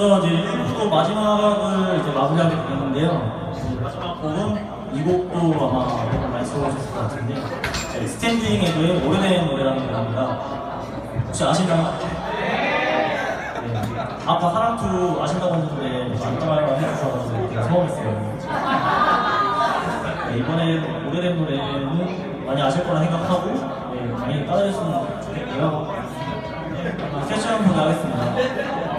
먼저 이제 1부 마지막을 이제 마무리하게 되는데요. 이제 마지막 곡은 이 곡도 아마 많이 들어보셨을 것 같은데 네, 스탠딩 에드의 오래된 노래라는 노래입니다. 혹시 아시나요? 네. 아까 사랑투 아신다고 했는데 안 따라가 해주셔가지고 되게 서운했어요. 네, 이번에 오래된 노래는 많이 아실 거라 생각하고 네, 많이 따라해주시면 좋겠고요. 네, 세션 보내겠습니다. 보컬입니다.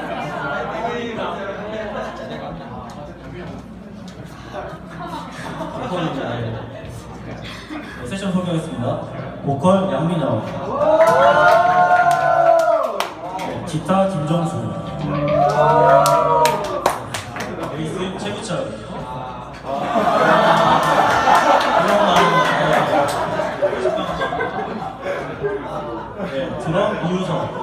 네, 세션 소개하겠습니다. 보컬 양민영, 네, 기타 김정수, 베이스 마음으로 네, 드럼 이유성.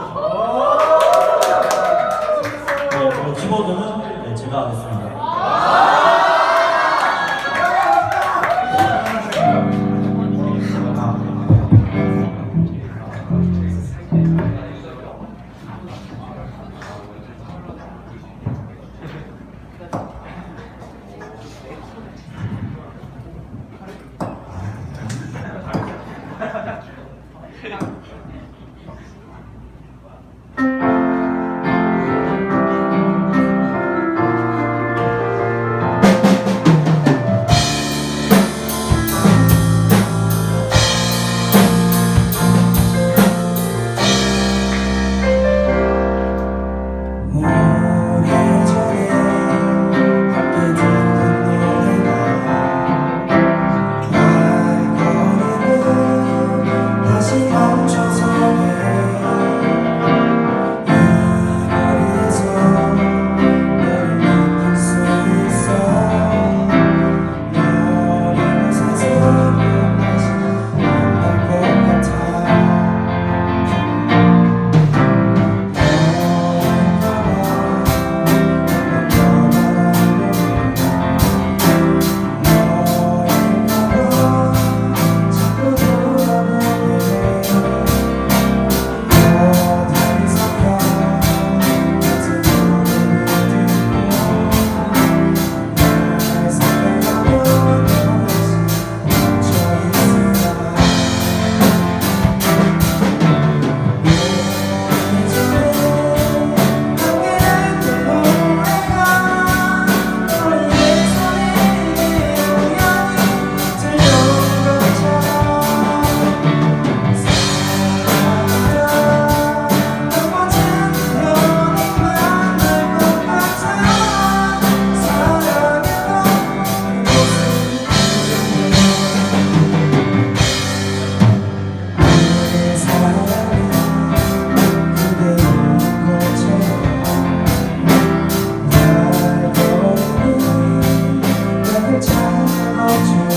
to